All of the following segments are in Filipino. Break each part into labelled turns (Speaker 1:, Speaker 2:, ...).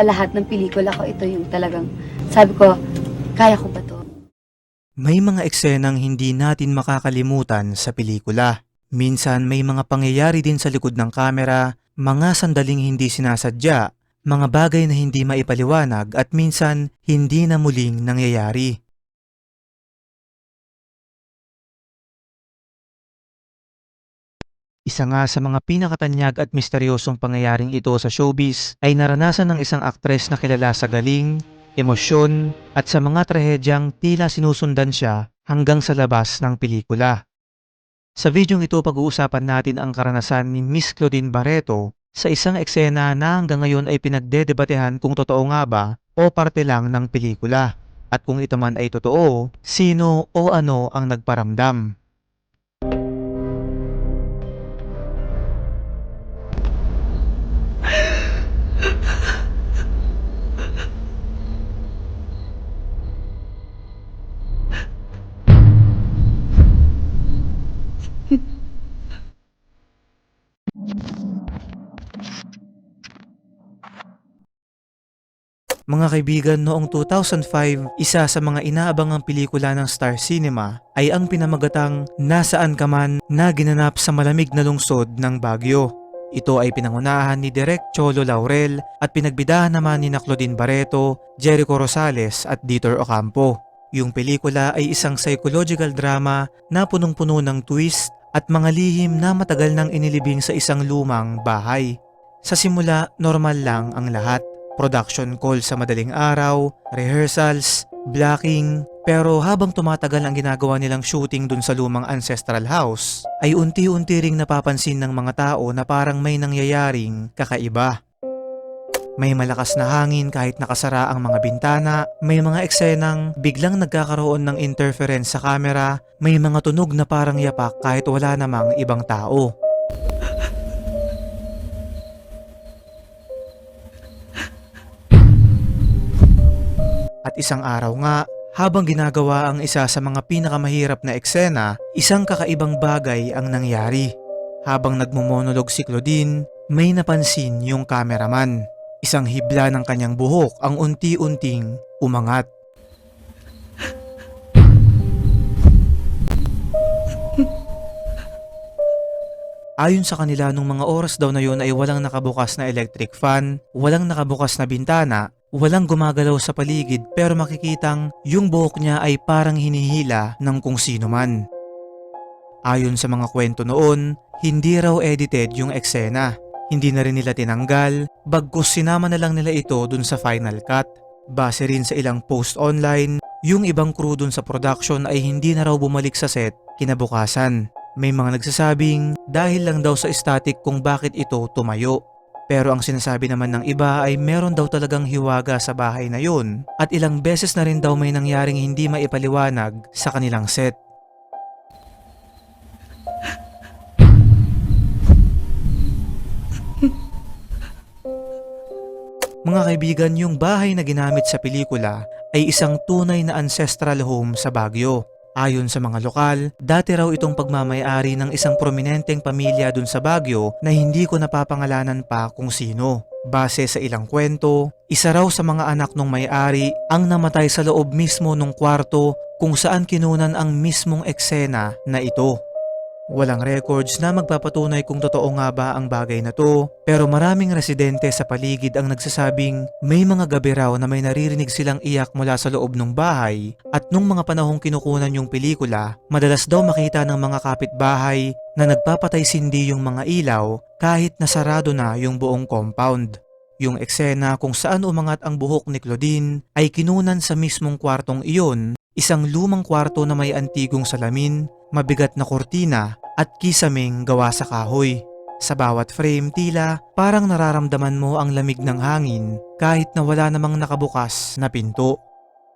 Speaker 1: Sa lahat ng pelikula ko, ito yung talagang, sabi ko, kaya ko ba to?
Speaker 2: May mga eksenang hindi natin makakalimutan sa pelikula. Minsan may mga pangyayari din sa likod ng kamera, mga sandaling hindi sinasadya, mga bagay na hindi maipaliwanag at minsan hindi na muling nangyayari. Isa nga sa mga pinakatanyag at misteryosong pangyayaring ito sa showbiz ay naranasan ng isang aktres na kilala sa galing, emosyon at sa mga trahedyang tila sinusundan siya hanggang sa labas ng pelikula. Sa videong ito pag-uusapan natin ang karanasan ni Miss Claudine Barreto sa isang eksena na hanggang ngayon ay pinagdedebatehan kung totoo nga ba o parte lang ng pelikula. At kung ito man ay totoo, sino o ano ang nagparamdam. Mga kaibigan, noong 2005, isa sa mga inaabangang pelikula ng Star Cinema ay ang pinamagatang Nasaan Ka Man na ginanap sa malamig na lungsod ng Baguio. Ito ay pinangunahan ni Direk Cholo Laurel at pinagbidahan naman ni Claudine Barreto, Jericho Rosales at Dieter Ocampo. Yung pelikula ay isang psychological drama na punong-puno ng twist at mga lihim na matagal nang inilibing sa isang lumang bahay. Sa simula, normal lang ang lahat production call sa madaling araw, rehearsals, blocking, pero habang tumatagal ang ginagawa nilang shooting dun sa lumang ancestral house, ay unti-unti ring napapansin ng mga tao na parang may nangyayaring kakaiba. May malakas na hangin kahit nakasara ang mga bintana, may mga eksenang biglang nagkakaroon ng interference sa camera, may mga tunog na parang yapak kahit wala namang ibang tao. At isang araw nga, habang ginagawa ang isa sa mga pinakamahirap na eksena, isang kakaibang bagay ang nangyari. Habang nagmumonolog si Claudine, may napansin yung cameraman. Isang hibla ng kanyang buhok ang unti-unting umangat. Ayon sa kanila, nung mga oras daw na yun ay walang nakabukas na electric fan, walang nakabukas na bintana, walang gumagalaw sa paligid pero makikitang yung buhok niya ay parang hinihila ng kung sino man. Ayon sa mga kwento noon, hindi raw edited yung eksena. Hindi na rin nila tinanggal, bagkus sinama na lang nila ito dun sa final cut. Base rin sa ilang post online, yung ibang crew dun sa production ay hindi na raw bumalik sa set kinabukasan. May mga nagsasabing dahil lang daw sa static kung bakit ito tumayo. Pero ang sinasabi naman ng iba ay meron daw talagang hiwaga sa bahay na yun at ilang beses na rin daw may nangyaring hindi maipaliwanag sa kanilang set. Mga kaibigan, yung bahay na ginamit sa pelikula ay isang tunay na ancestral home sa Baguio. Ayon sa mga lokal, dati raw itong pagmamayari ng isang prominenteng pamilya dun sa Baguio na hindi ko napapangalanan pa kung sino. Base sa ilang kwento, isa raw sa mga anak ng may-ari ang namatay sa loob mismo ng kwarto kung saan kinunan ang mismong eksena na ito. Walang records na magpapatunay kung totoo nga ba ang bagay na to, pero maraming residente sa paligid ang nagsasabing may mga gabi raw na may naririnig silang iyak mula sa loob ng bahay at nung mga panahong kinukunan yung pelikula, madalas daw makita ng mga kapitbahay na nagpapatay sindi yung mga ilaw kahit nasarado na yung buong compound. Yung eksena kung saan umangat ang buhok ni Claudine ay kinunan sa mismong kwartong iyon, isang lumang kwarto na may antigong salamin, mabigat na kortina at kisaming gawa sa kahoy. Sa bawat frame tila parang nararamdaman mo ang lamig ng hangin kahit na wala namang nakabukas na pinto.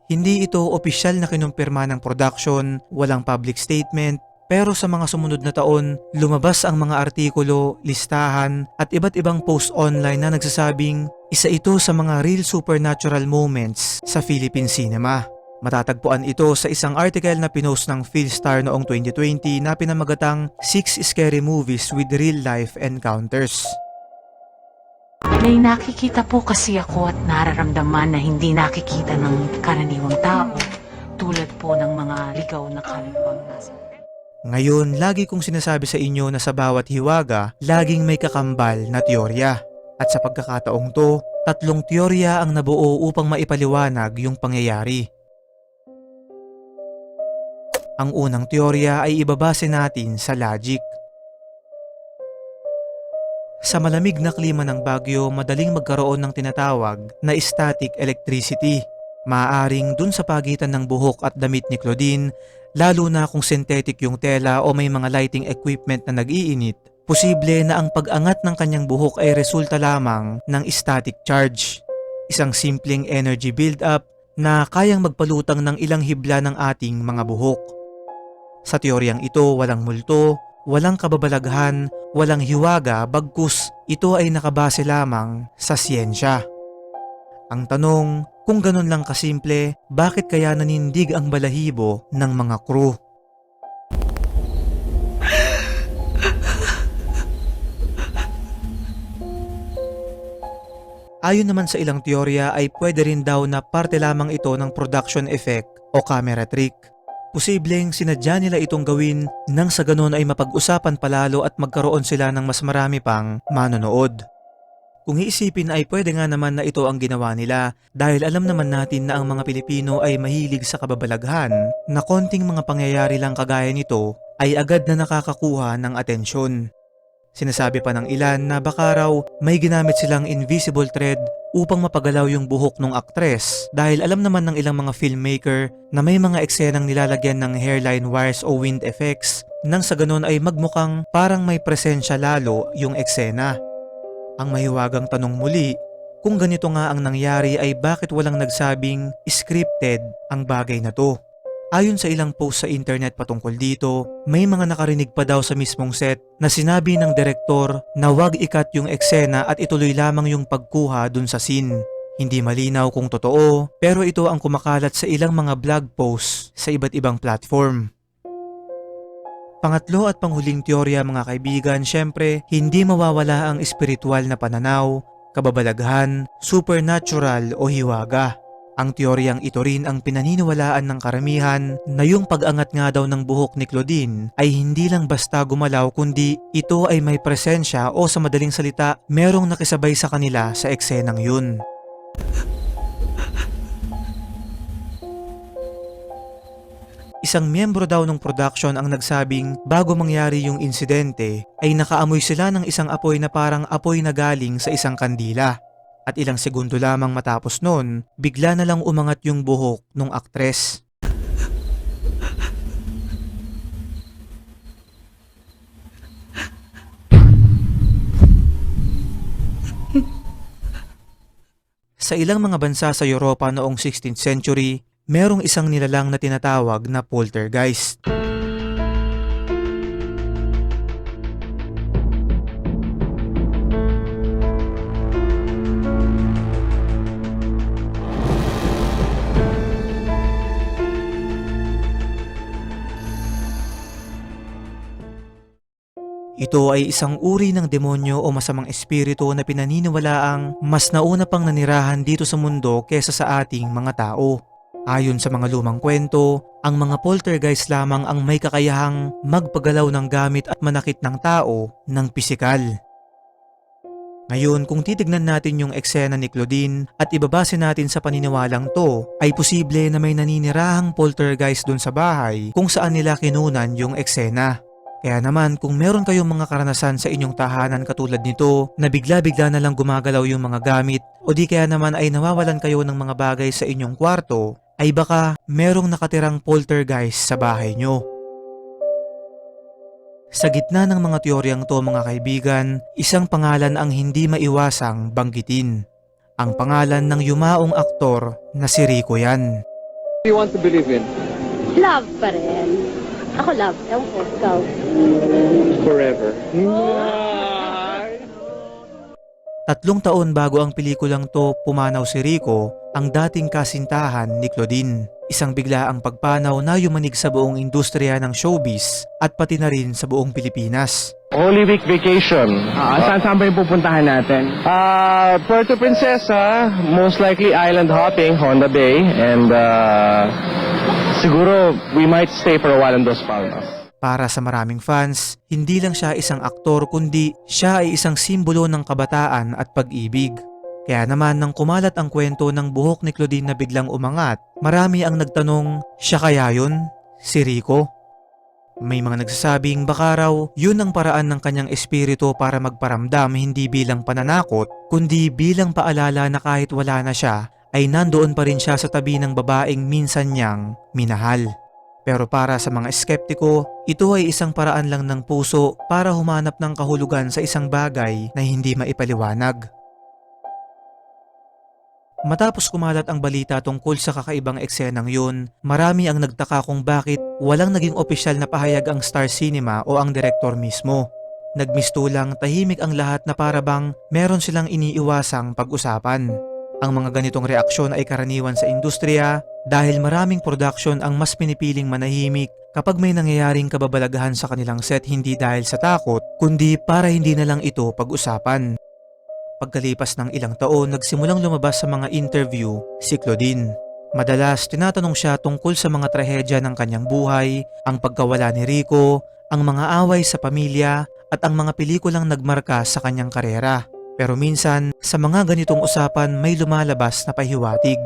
Speaker 2: Hindi ito opisyal na kinumpirma ng production, walang public statement, pero sa mga sumunod na taon, lumabas ang mga artikulo, listahan at iba't ibang post online na nagsasabing isa ito sa mga real supernatural moments sa Philippine cinema. Matatagpuan ito sa isang article na pinost ng Philstar noong 2020 na pinamagatang 6 Scary Movies with Real Life Encounters.
Speaker 3: May nakikita po kasi ako at nararamdaman na hindi nakikita ng karaniwang tao. Tulad po ng mga ligaw na kalibang nasa
Speaker 2: Ngayon, lagi kong sinasabi sa inyo na sa bawat hiwaga, laging may kakambal na teorya. At sa pagkakataong to, tatlong teorya ang nabuo upang maipaliwanag yung pangyayari. Ang unang teorya ay ibabase natin sa logic. Sa malamig na klima ng Baguio, madaling magkaroon ng tinatawag na static electricity. Maaring dun sa pagitan ng buhok at damit ni Claudine, lalo na kung synthetic yung tela o may mga lighting equipment na nag-iinit, posible na ang pag-angat ng kanyang buhok ay resulta lamang ng static charge. Isang simpleng energy build-up na kayang magpalutang ng ilang hibla ng ating mga buhok. Sa teoryang ito, walang multo, walang kababalaghan, walang hiwaga bagkus ito ay nakabase lamang sa siyensya. Ang tanong, kung ganun lang kasimple, bakit kaya nanindig ang balahibo ng mga crew? Ayon naman sa ilang teorya ay pwede rin daw na parte lamang ito ng production effect o camera trick. Posibleng sinadya nila itong gawin nang sa ganon ay mapag-usapan palalo at magkaroon sila ng mas marami pang manonood. Kung iisipin ay pwede nga naman na ito ang ginawa nila dahil alam naman natin na ang mga Pilipino ay mahilig sa kababalaghan na konting mga pangyayari lang kagaya nito ay agad na nakakakuha ng atensyon. Sinasabi pa ng ilan na baka raw may ginamit silang invisible thread upang mapagalaw yung buhok ng aktres dahil alam naman ng ilang mga filmmaker na may mga eksenang nilalagyan ng hairline wires o wind effects nang sa ganon ay magmukhang parang may presensya lalo yung eksena. Ang mahiwagang tanong muli, kung ganito nga ang nangyari ay bakit walang nagsabing scripted ang bagay na to? Ayon sa ilang post sa internet patungkol dito, may mga nakarinig pa daw sa mismong set na sinabi ng direktor na wag ikat yung eksena at ituloy lamang yung pagkuha dun sa scene. Hindi malinaw kung totoo, pero ito ang kumakalat sa ilang mga blog posts sa iba't ibang platform. Pangatlo at panghuling teorya mga kaibigan, syempre, hindi mawawala ang espiritual na pananaw, kababalaghan, supernatural o hiwaga. Ang teoryang ito rin ang pinaniniwalaan ng karamihan na yung pag-angat nga daw ng buhok ni Claudine ay hindi lang basta gumalaw kundi ito ay may presensya o sa madaling salita merong nakisabay sa kanila sa eksenang yun. Isang miyembro daw ng production ang nagsabing bago mangyari yung insidente ay nakaamoy sila ng isang apoy na parang apoy na galing sa isang kandila. At ilang segundo lamang matapos nun, bigla na lang umangat yung buhok ng aktres. Sa ilang mga bansa sa Europa noong 16th century, merong isang nilalang na tinatawag na poltergeist. Ito ay isang uri ng demonyo o masamang espiritu na pinaniniwalaang mas nauna pang nanirahan dito sa mundo kesa sa ating mga tao. Ayon sa mga lumang kwento, ang mga poltergeist lamang ang may kakayahang magpagalaw ng gamit at manakit ng tao ng pisikal. Ngayon, kung titignan natin yung eksena ni Claudine at ibabase natin sa paniniwalang to, ay posible na may naninirahang poltergeist dun sa bahay kung saan nila kinunan yung eksena. Kaya naman kung meron kayong mga karanasan sa inyong tahanan katulad nito na bigla-bigla na lang gumagalaw yung mga gamit o di kaya naman ay nawawalan kayo ng mga bagay sa inyong kwarto, ay baka merong nakatirang poltergeist sa bahay nyo. Sa gitna ng mga teoryang to mga kaibigan, isang pangalan ang hindi maiwasang banggitin. Ang pangalan ng yumaong aktor na si Rico yan.
Speaker 4: do you want to believe in?
Speaker 1: Love pa rin. Ako love. Ewan ko, ikaw.
Speaker 4: Forever.
Speaker 2: Tatlong taon bago ang pelikulang to pumanaw si Rico, ang dating kasintahan ni Claudine. Isang bigla ang pagpanaw na yumanig sa buong industriya ng showbiz at pati na rin sa buong Pilipinas.
Speaker 5: Holy Week vacation. Ah, saan saan ba yung pupuntahan natin? Ah, Puerto Princesa, most likely island hopping, Honda Bay, and ah, siguro we might stay for a while in Dos Palmas.
Speaker 2: Para sa maraming fans, hindi lang siya isang aktor kundi siya ay isang simbolo ng kabataan at pag-ibig. Kaya naman nang kumalat ang kwento ng buhok ni Claudine na biglang umangat, marami ang nagtanong, siya kaya yun? Si Rico? May mga nagsasabing baka raw yun ang paraan ng kanyang espiritu para magparamdam hindi bilang pananakot, kundi bilang paalala na kahit wala na siya, ay nandoon pa rin siya sa tabi ng babaeng minsan niyang minahal. Pero para sa mga eskeptiko, ito ay isang paraan lang ng puso para humanap ng kahulugan sa isang bagay na hindi maipaliwanag. Matapos kumalat ang balita tungkol sa kakaibang eksenang yun, marami ang nagtaka kung bakit walang naging opisyal na pahayag ang Star Cinema o ang direktor mismo. Nagmistulang tahimik ang lahat na para bang meron silang iniiwasang pag-usapan. Ang mga ganitong reaksyon ay karaniwan sa industriya dahil maraming production ang mas pinipiling manahimik kapag may nangyayaring kababalaghan sa kanilang set hindi dahil sa takot kundi para hindi na lang ito pag-usapan. Pagkalipas ng ilang taon, nagsimulang lumabas sa mga interview si Claudine. Madalas, tinatanong siya tungkol sa mga trahedya ng kanyang buhay, ang pagkawala ni Rico, ang mga away sa pamilya, at ang mga pelikulang nagmarka sa kanyang karera. Pero minsan, sa mga ganitong usapan may lumalabas na pahiwatig.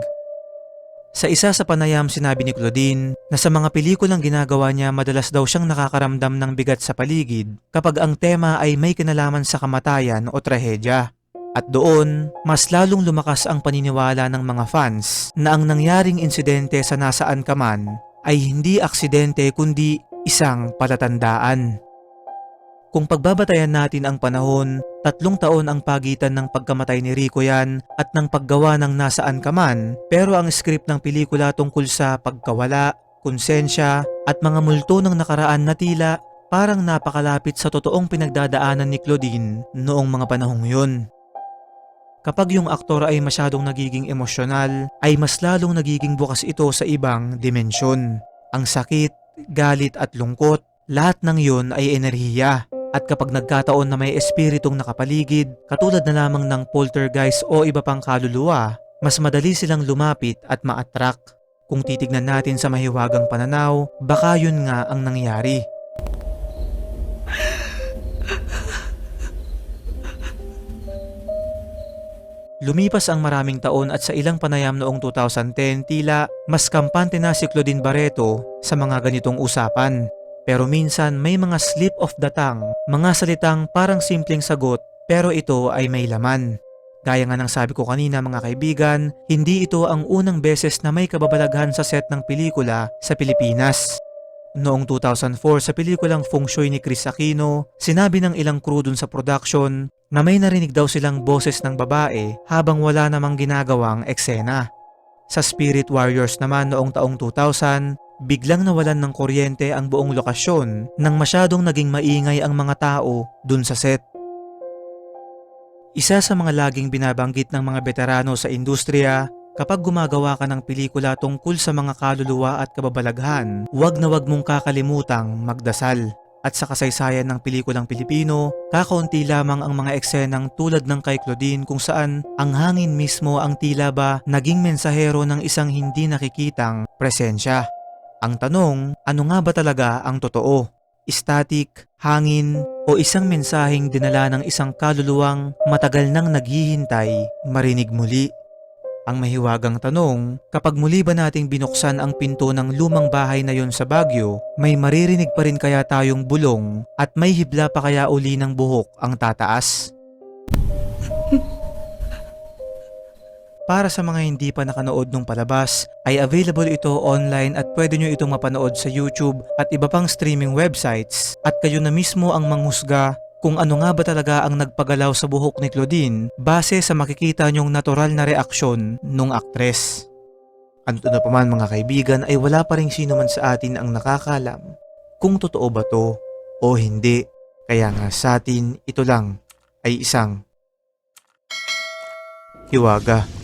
Speaker 2: Sa isa sa panayam sinabi ni Claudine na sa mga pelikulang ginagawa niya madalas daw siyang nakakaramdam ng bigat sa paligid kapag ang tema ay may kinalaman sa kamatayan o trahedya. At doon, mas lalong lumakas ang paniniwala ng mga fans na ang nangyaring insidente sa nasaan ka man ay hindi aksidente kundi isang palatandaan. Kung pagbabatayan natin ang panahon, tatlong taon ang pagitan ng pagkamatay ni Rico yan at ng paggawa ng nasaan ka man, pero ang script ng pelikula tungkol sa pagkawala, konsensya at mga multo ng nakaraan na tila parang napakalapit sa totoong pinagdadaanan ni Claudine noong mga panahong yun. Kapag yung aktor ay masyadong nagiging emosyonal, ay mas lalong nagiging bukas ito sa ibang dimensyon. Ang sakit, galit at lungkot, lahat ng yun ay enerhiya. At kapag nagkataon na may espiritong nakapaligid, katulad na lamang ng poltergeist o iba pang kaluluwa, mas madali silang lumapit at ma-attract. Kung titignan natin sa mahiwagang pananaw, baka yun nga ang nangyari. Lumipas ang maraming taon at sa ilang panayam noong 2010 tila mas kampante na si Claudine Barreto sa mga ganitong usapan. Pero minsan may mga slip of the tongue, mga salitang parang simpleng sagot pero ito ay may laman. Gaya nga ng sabi ko kanina mga kaibigan, hindi ito ang unang beses na may kababalaghan sa set ng pelikula sa Pilipinas. Noong 2004 sa pelikulang Feng Shui ni Chris Aquino, sinabi ng ilang crew dun sa production na may narinig daw silang boses ng babae habang wala namang ginagawang eksena. Sa Spirit Warriors naman noong taong 2000, biglang nawalan ng kuryente ang buong lokasyon nang masyadong naging maingay ang mga tao dun sa set. Isa sa mga laging binabanggit ng mga veterano sa industriya, kapag gumagawa ka ng pelikula tungkol sa mga kaluluwa at kababalaghan, huwag na huwag mong kakalimutang magdasal. At sa kasaysayan ng pelikulang Pilipino, kakaunti lamang ang mga eksenang tulad ng kay Claudine kung saan ang hangin mismo ang tila ba naging mensahero ng isang hindi nakikitang presensya. Ang tanong, ano nga ba talaga ang totoo? Static, hangin, o isang mensaheng dinala ng isang kaluluwang matagal nang naghihintay marinig muli? Ang mahiwagang tanong, kapag muli ba nating binuksan ang pinto ng lumang bahay na yon sa Baguio, may maririnig pa rin kaya tayong bulong at may hibla pa kaya uli ng buhok ang tataas? Para sa mga hindi pa nakanood ng palabas, ay available ito online at pwede nyo itong mapanood sa YouTube at iba pang streaming websites at kayo na mismo ang manghusga kung ano nga ba talaga ang nagpagalaw sa buhok ni Claudine base sa makikita nyong natural na reaksyon nung aktres. Ano na pa man mga kaibigan ay wala pa rin sino man sa atin ang nakakalam kung totoo ba to o hindi. Kaya nga sa atin ito lang ay isang hiwaga.